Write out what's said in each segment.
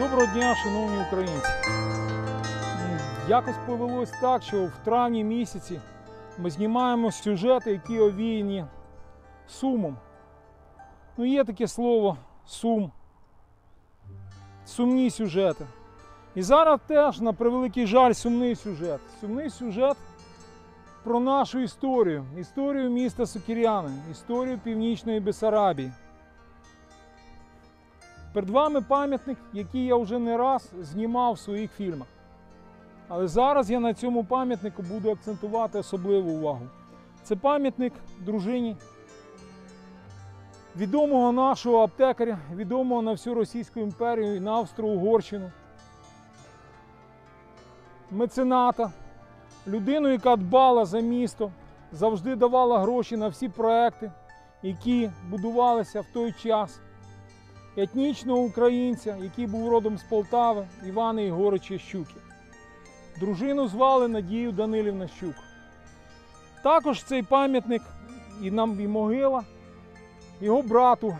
Доброго дня, шановні українці. Якось повелось так, що в травні місяці ми знімаємо сюжети, які овіяні сумом. Ну, є таке слово сум. Сумні сюжети. І зараз теж, на превеликий жаль, сумний сюжет. Сумний сюжет про нашу історію, історію міста Сокіряни, історію Північної Бесарабії. Перед вами пам'ятник, який я вже не раз знімав в своїх фільмах. Але зараз я на цьому пам'ятнику буду акцентувати особливу увагу. Це пам'ятник дружині відомого нашого аптекаря, відомого на всю Російську імперію і на Австро-Угорщину, мецената, людину, яка дбала за місто, завжди давала гроші на всі проекти, які будувалися в той час етнічного українця, який був родом з Полтави, Івана Ігорича Щуки. Дружину звали Надію Данилівна Щук. Також цей пам'ятник і нам і могила його брату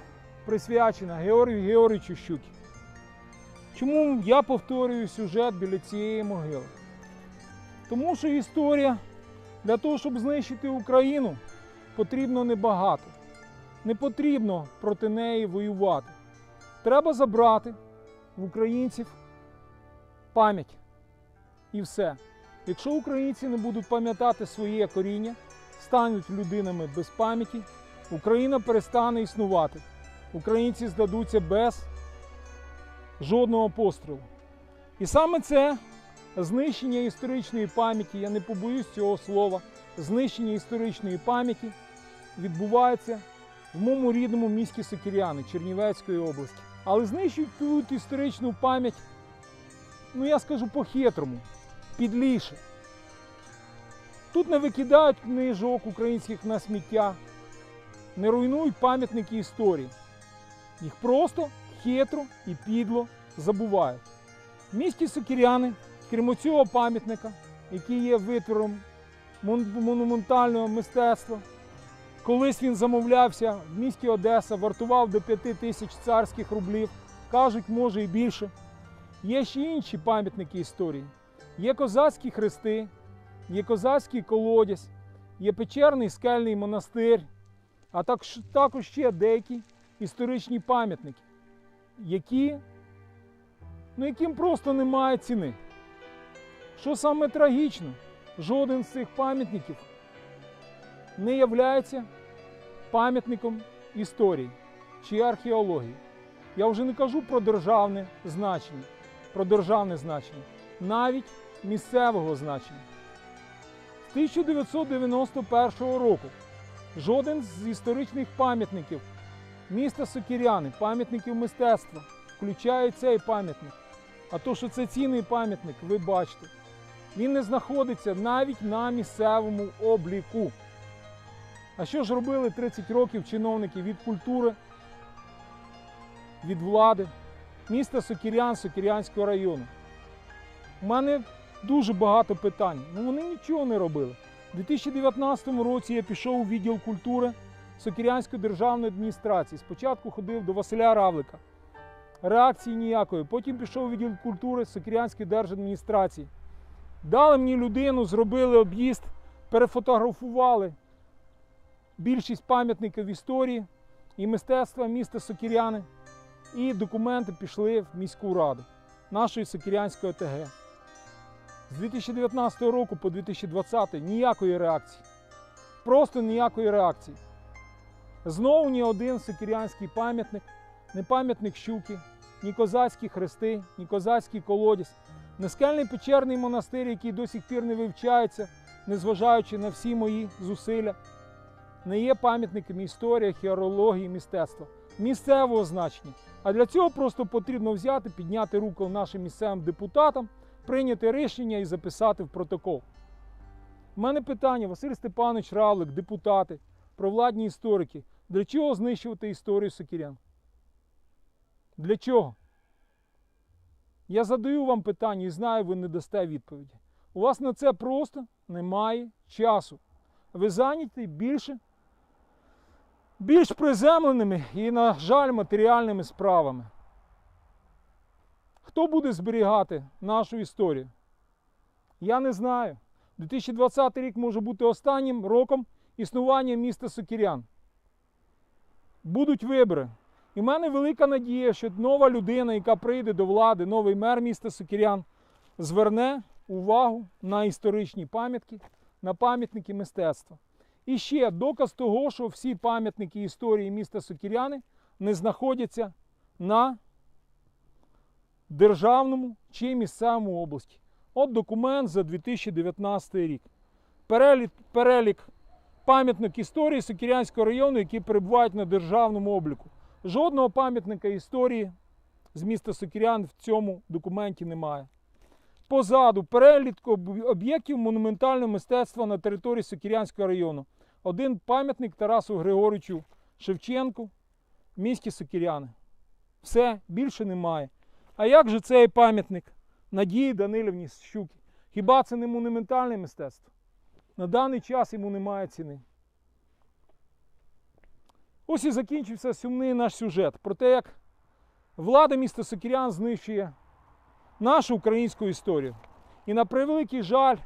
присвячена Георгію Георгійовичу Щукі. Чому я повторюю сюжет біля цієї могили? Тому що історія для того, щоб знищити Україну, потрібно небагато. Не потрібно проти неї воювати. Треба забрати в українців пам'ять. І все. Якщо українці не будуть пам'ятати своє коріння, стануть людинами без пам'яті, Україна перестане існувати. Українці здадуться без жодного пострілу. І саме це знищення історичної пам'яті, я не побоюсь цього слова, знищення історичної пам'яті відбувається в моєму рідному місті Сокіряни Чернівецької області. Але знищують тут історичну пам'ять, ну я скажу по-хитрому, підліше. Тут не викидають книжок українських на сміття, не руйнують пам'ятники історії. Їх просто хитро і підло забувають. В місті Сокіряни, крім цього пам'ятника, який є витвором мон- монументального мистецтва, Колись він замовлявся в місті Одеса, вартував до 5 тисяч царських рублів, кажуть, може і більше. Є ще інші пам'ятники історії. Є козацькі хрести, є козацький колодязь, є печерний скельний монастир, а також, ще деякі історичні пам'ятники, які, ну, яким просто немає ціни. Що саме трагічно, жоден з цих пам'ятників не являється пам'ятником історії чи археології. Я вже не кажу про державне значення, про державне значення, навіть місцевого значення. З 1991 року жоден з історичних пам'ятників міста Сокіряни, пам'ятників мистецтва, включає цей пам'ятник. А то, що це цінний пам'ятник, ви бачите, він не знаходиться навіть на місцевому обліку. А що ж робили 30 років чиновники від культури, від влади, міста Сокірян, Сокірянського району? У мене дуже багато питань. Ну вони нічого не робили. У 2019 році я пішов у відділ культури Сокірянської державної адміністрації. Спочатку ходив до Василя Равлика. Реакції ніякої. Потім пішов у відділ культури Сокірянської держадміністрації. Дали мені людину, зробили об'їзд, перефотографували більшість пам'ятників історії і мистецтва міста Сокіряни. І документи пішли в міську раду нашої Сокірянської ОТГ. З 2019 року по 2020 ніякої реакції. Просто ніякої реакції. Знову ні один сокірянський пам'ятник, не пам'ятник щуки, ні козацькі хрести, ні козацький колодязь, не скельний печерний монастир, який до сих пір не вивчається, незважаючи на всі мої зусилля не є пам'ятниками історії, археології, мистецтва місцевого значення. А для цього просто потрібно взяти, підняти руку нашим місцевим депутатам, прийняти рішення і записати в протокол. У мене питання, Василь Степанович Равлик, депутати, провладні історики. Для чого знищувати історію Сокірян? Для чого? Я задаю вам питання і знаю, ви не дасте відповіді. У вас на це просто немає часу. Ви зайняті більше більш приземленими і, на жаль, матеріальними справами. Хто буде зберігати нашу історію? Я не знаю. 2020 рік може бути останнім роком існування міста Сокірян. Будуть вибори. І в мене велика надія, що нова людина, яка прийде до влади, новий мер міста Сокірян, зверне увагу на історичні пам'ятки, на пам'ятники мистецтва. І ще доказ того, що всі пам'ятники історії міста Сокіряни не знаходяться на державному чи місцевому області. От документ за 2019 рік. Перелік, перелік пам'ятник історії Сокірянського району, які перебувають на державному обліку. Жодного пам'ятника історії з міста Сокірян в цьому документі немає. Позаду перелік об'єктів монументального мистецтва на території Сокірянського району. Один пам'ятник Тарасу Григоровичу Шевченку в місті Сокіряни. Все, більше немає. А як же цей пам'ятник Надії Данилівні Щуки? Хіба це не монументальне мистецтво? На даний час йому немає ціни. Ось і закінчився сумний наш сюжет про те, як влада міста Сокірян знищує нашу українську історію. І на превеликий жаль,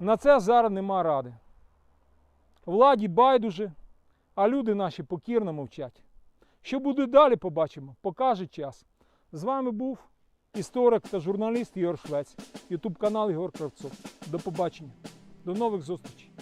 на це зараз нема ради. Владі байдуже, а люди наші покірно мовчать. Що буде далі, побачимо, покаже час. З вами був історик та журналіст Ігор Швець, Ютуб канал Ігор Кравцов. До побачення, до нових зустрічей.